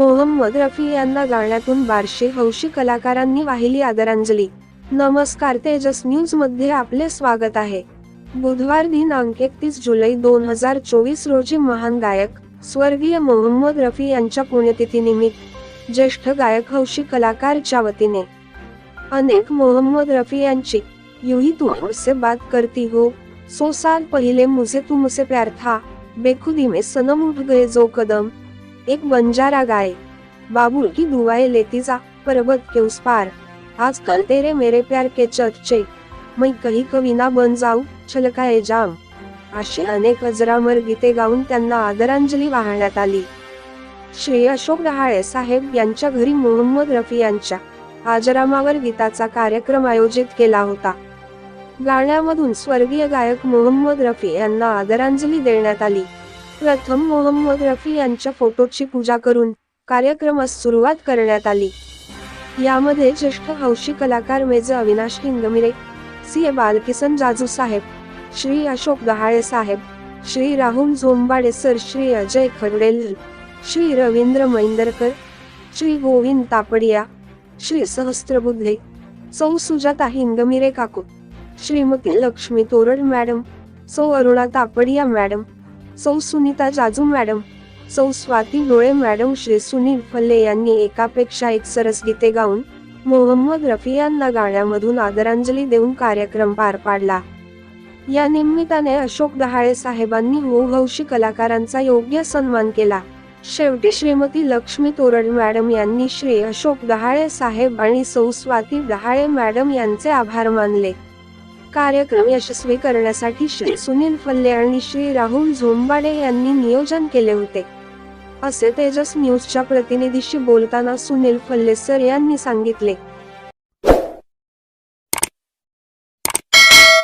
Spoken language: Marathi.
मोहम्मद रफी यांना गाण्यातून बारशे हौशी कलाकारांनी वाहिली आदरांजली. नमस्कार तेजस न्यूजमध्ये आपले स्वागत आहे. बुधवार दिनांक एकतीस जुलै दोन हजार चोवीस रोजी महान गायक स्वर्गीय मोहम्मद रफी यांच्या पुण्यतिथीनिमित्त ज्येष्ठ गायक हौशी कलाकारच्या वतीने अनेक मोहम्मद रफी यांची युही तू मुझसे बात करती हो सो साल पहिले मुझे तू मुझसे प्यार था बेखुदी में सनम उठ गए जो कदम एक बंजारा गाय बाबुल की दुआएं लेती जा पर्वत के उस पार. आजकल तेरे मेरे प्यार के चर्चे. मैं कहीं कवी ना बन जाऊ छलकाए जाम. अशी अनेक अजरामर गीते गाऊन त्यांना आदरांजली वाहण्यात आली. श्री अशोक डहाळे साहेब यांच्या घरी मोहम्मद रफी यांच्या आजरामावर गीताचा कार्यक्रम आयोजित केला होता. गाण्यामधून स्वर्गीय गायक मोहम्मद रफी यांना आदरांजली देण्यात आली. प्रथम मोहम्मद रफी यांच्या फोटोची पूजा करून कार्यक्रमास सुरुवात करण्यात आली. यामध्ये ज्येष्ठ हौशी कलाकार मेज अविनाश हिंगमिरे सी. ए. बालकिसन जाजू साहेब श्री अशोक गहाळे साहेब श्री राहुल झोंबाडे सर श्री अजय खरडेल श्री रवींद्र मैंदरकर श्री गोविंद तापडिया श्री सहस्त्रबुद्धे सौ सुजाता हिंगमिरे काकू श्रीमती लक्ष्मी तोरड मॅडम सौ अरुणा तापडिया मॅडम सौ सुनीता जाजू मॅडम सौ स्वाती डोळे मॅडम श्री सुनील फल्ले यांनी एकापेक्षा एक सरस गीते गाऊन मोहम्मद रफी यांना गाण्यामधून आदरांजली देऊन कार्यक्रम पार पाडला. या निमित्ताने अशोक दहाळे साहेबांनी हौशी कलाकारांचा योग्य सन्मान केला. शेवटी श्रीमती लक्ष्मी तोरड मॅडम यांनी श्री अशोक दहाळे साहेब आणि सौ स्वाती दहाळे मॅडम यांचे आभार मानले. कार्यक्रम यशस्वी करण्यासाठी श्री सुनील फल्ले आणि श्री राहुल झोंबाडे यांनी नियोजन केले होते. असे तेजस न्यूजच्या प्रतिनिधीशी बोलताना सुनील फल्ले सर यांनी सांगितले.